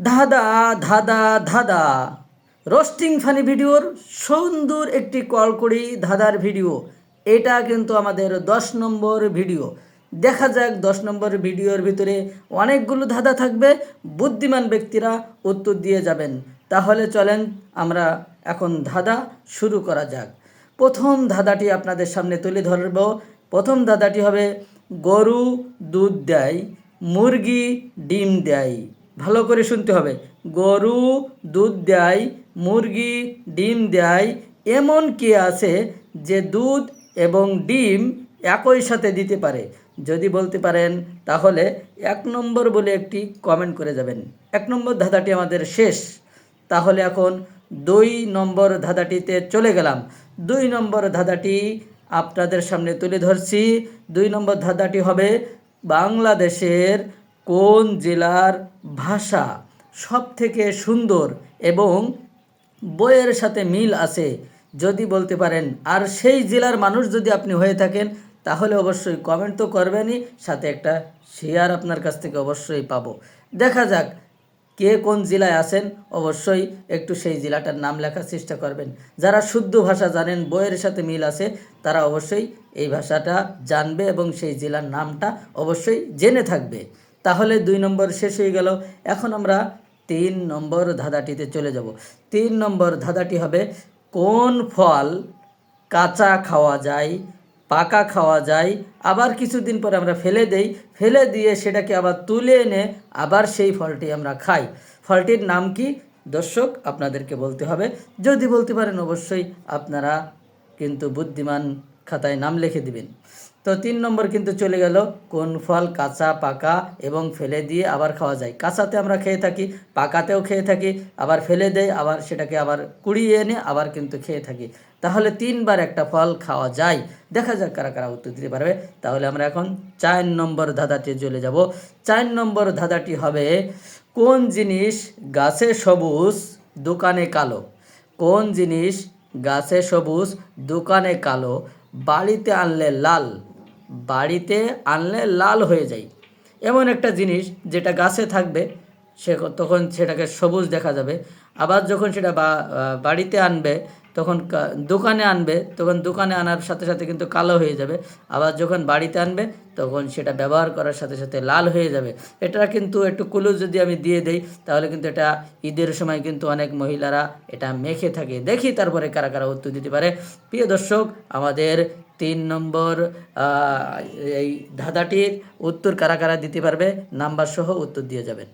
ধাঁধা ধাঁধা ধাঁধা। রোস্টিং ফানি ভিডিওর সুন্দর একটি কলকড়ি ধাঁধার ভিডিও। এটা কিন্তু আমাদের দশ নম্বর ভিডিও। দেখা যাক দশ নম্বর ভিডিওর ভিতরে অনেকগুলো ধাঁধা থাকবে। বুদ্ধিমান ব্যক্তিরা উত্তর দিয়ে যাবেন। তাহলে চলেন আমরা এখন ধাঁধা শুরু করা যাক। প্রথম ধাঁধাটি আপনাদের সামনে তুলে ধরব। প্রথম ধাঁধাটি হবে গরু দুধ দেয়, মুরগি ডিম দেয়। ভালো করে শুনতে হবে। গরু, দুধ দেয়, মুরগি, ডিম দেয়, এমন কে আছে যে দুধ এবং ডিম একই সাথে দিতে পারে? যদি বলতে পারেন, তাহলে এক নম্বর বলে একটি কমেন্ট করে যাবেন। এক নম্বর ধাঁধাটি আমাদের শেষ। তাহলে এখন দুই নম্বর ধাঁধাটিতে চলে গেলাম। দুই নম্বর ধাঁধাটি আপনাদের সামনে তুলে ধরছি। দুই নম্বর ধাঁধাটি হবে বাংলাদেশের কোন জেলার ভাষা সব থেকে সুন্দর এবং বইয়ের সাথে মিল আছে? যদি বলতে পারেন। আর সেই জেলার মানুষ যদি আপনি হয়ে থাকেন, তাহলে অবশ্যই কমেন্ট তো করবেনই, সাথে একটা শেয়ার আপনার কাছ থেকে অবশ্যই পাবো। দেখা যাক কে কোন জেলায় আছেন, অবশ্যই একটু সেই জেলাটার নাম লেখার চেষ্টা করবেন। যারা শুদ্ধ ভাষা জানেন, বইয়ের সাথে মিল আছে, তারা অবশ্যই এই ভাষাটা জানবে এবং সেই জেলার নামটা অবশ্যই জেনে থাকবে। তাহলে দুই নম্বর শেষ হয়ে গেল। এখন আমরা তিন নম্বর ধাঁধাটিতে চলে যাব। তিন নম্বর ধাঁধাটি হবে, কোন ফল কাঁচা খাওয়া যায়, পাকা খাওয়া যায়, আবার কিছুদিন পরে আমরা ফেলে দেই, ফেলে দিয়ে সেটাকে আবার তুলে এনে আবার সেই ফলটি আমরা খাই। ফলটির নাম কি? দর্শক, আপনাদেরকে বলতে হবে। যদি বলতে পারেন, অবশ্যই আপনারা কিন্তু বুদ্ধিমান খাতায় নাম লিখে দিবেন। তো তিন নম্বর কিন্তু চলে গেল, কোন ফল কাঁচা, পাকা এবং ফেলে দিয়ে আবার খাওয়া যায়। কাঁচাতে আমরা খেয়ে থাকি, পাকাতেও খেয়ে থাকি, আবার ফেলে দেয়, আবার সেটাকে আবার কুড়িয়ে এনে আবার কিন্তু খেয়ে থাকি। তাহলে তিনবার একটা ফল খাওয়া যায়। দেখা যাক কারা কারা উত্তর দিতে পারবে। তাহলে আমরা এখন চার নম্বর ধাঁধাটি চলে যাব। চার নম্বর ধাঁধাটি হবে, কোন জিনিস গাছে সবুজ, দোকানে কালো? কোন জিনিস গাছে সবুজ, দোকানে কালো? বাড়িতে আনলে লাল, বাড়িতে আনলে লাল হয়ে যায়। এমন একটা জিনিস যেটা গাছে থাকবে, সে তখন সেটাকে সবুজ দেখা যাবে। আবার যখন সেটা বাড়িতে আনবে তখন দোকানে আনবে, তখন দোকানে আনার সাথে সাথে কিন্তু কালো হয়ে যাবে। আবার যখন বাড়িতে আনবে, তখন সেটা ব্যবহার করার সাথে সাথে লাল হয়ে যাবে। এটা কিন্তু একটু কুলু যদি আমি দিয়ে দেই, তাহলে কিন্তু এটা ঈদের সময় কিন্তু অনেক মহিলারা এটা মেখে থাকে। দেখি তারপরে কারা কারা উত্তর দিতে পারে। প্রিয় দর্শক, আমাদের তিন নম্বর এই ধাঁধাটির উত্তর কারা কারা দিতে পারবে? নাম্বার সহ উত্তর দিয়ে যাবেন।